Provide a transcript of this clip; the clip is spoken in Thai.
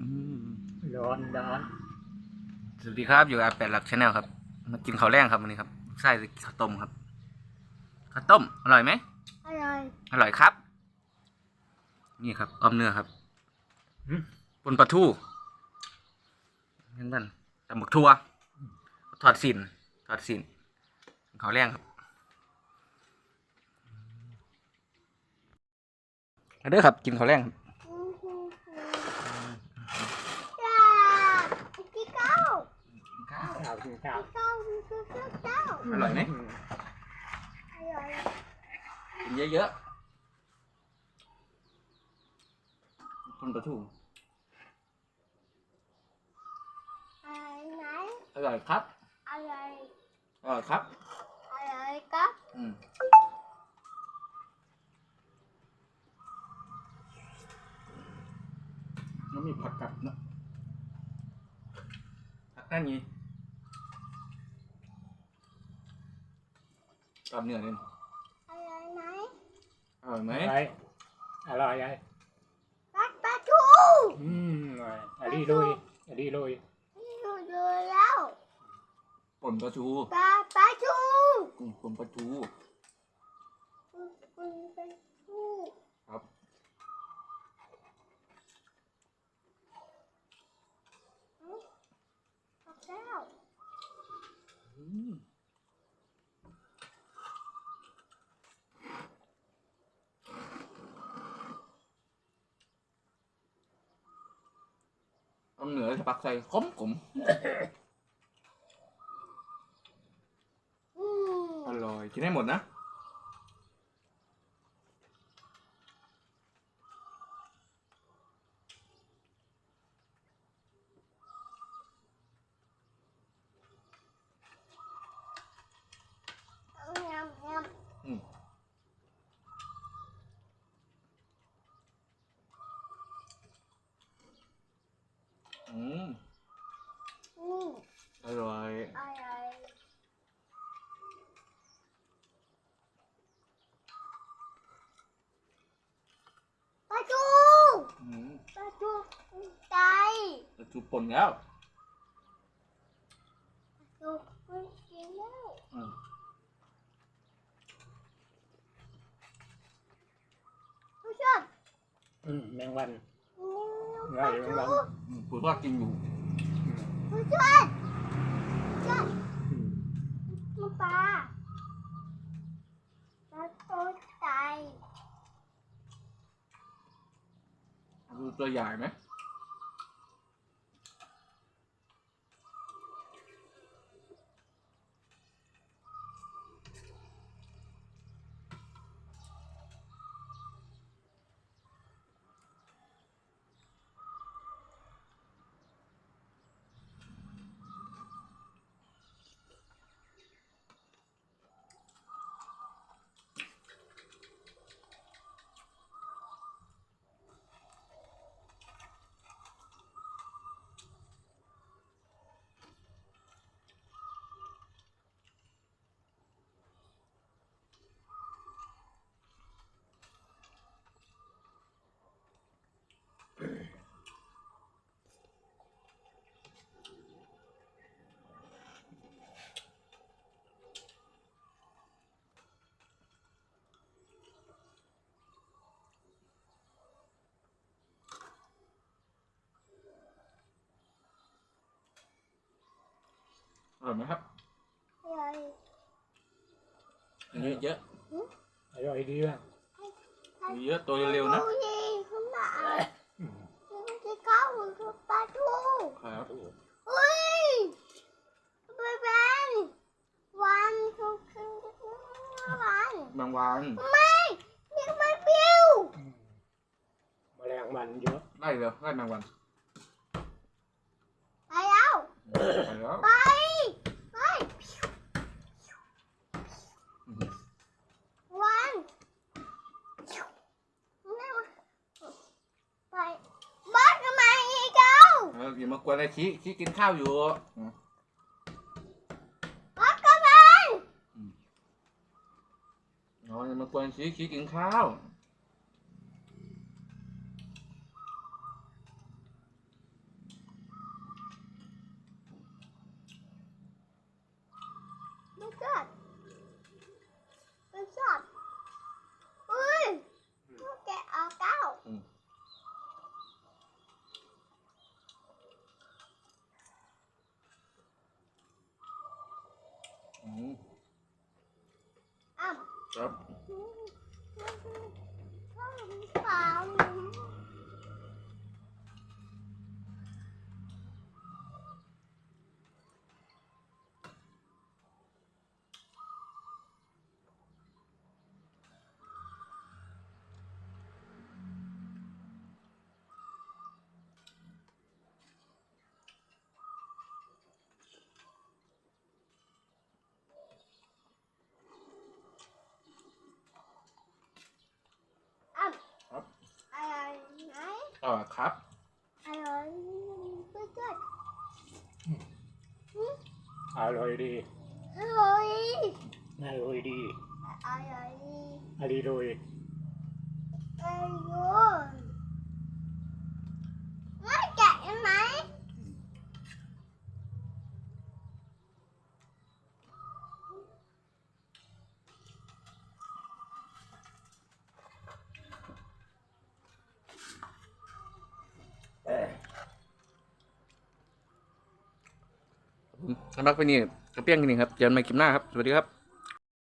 อืมร้อนร้อนสวัสดีครับอยู่กับแปดหลักชาแนลครับ มากินข้าวแรงครับวันนี้ครับไส้ข้าวต้มครับข้าวต้มอร่อยไหมอร่อยอร่อยครับ นี่ครับอ้อมเนื้อครับอืมปนปลาทูเห็นบ้านตำบักทั่วทอดสินทอดสินข้าวแรงครับมาเด้อครับกินข้าวแรงครับ จ้าพี่เก้า ข้าวข้าวกินข้าวพี่เก้าพี่เก้าพี่เก้าอร่อยไหมอร่อยกินเยอะๆปนปลาทูอะไรไหนอร่อยครับอะไรอร่อยครับอะไรครับ อืมแล้วมีผักกัดนะผักนั่นยี่ กับเนื้อเนี่ยอะไรไหนอร่อยไหมอะไรอร่อยไงรักปลาทูอืมอร่อยอันนี้ลุยอันนี้ลุยนี่หนูดูแล้วป่นปลาทูปลาปลาทูอืมป่นปลาทู อืมอืมปลาทู ครับ เอาแล้ว อืม เอาเนื้อปักใส่ขมขมอืมอร่อยกินให้หมดนะ ยำย อืมอืมำอืม อร่อย อะไรปลาทู อืม ปลาทูใจ ปลาทูป่นแล้วปลาทูมันกินแล้วอืมผู้ชมอืมแมงวันนี่ปลาทูอืมคุณว่ากินอยู่ผู้ชมผู้ชมอืมมันปลาปลาทูใจดูตัวใหญ่ไหม ร่อยไหมครับอะไรอันนี้เยอะอร่อยดีว่ะมีเยอะตัวเร็วๆนะปลาทูนี่ขึ้นมาอืมมันจะเข้าคือปลาทูครับเฮ้ยไปเป็นวันคือคือวันบางวันไม่นี่มันปิวอืมแมลงวันเยอะไล่เร็วไล่บางวันไปแล้วไปแล้ว อย่ามากวนไอ้ชี้ชี้กินข้าวอยู่ รถกระบะน้องอย่มากวนชี้ชี้กินข้าว ลูกเกิด อ้าว ครับ เปล่า อ้าว ครับ อะไรไหน อ่าครับ อะไร good good อร่อยดีอร่อยอร่อยดีอร่อยอดีโดยอร่อยไม่แกะยังไง สำห รับวันนี้กระเปี้ยงกันนี่ครับเจอกันใหม่คลิปหน้าครับ สวัสดีครับ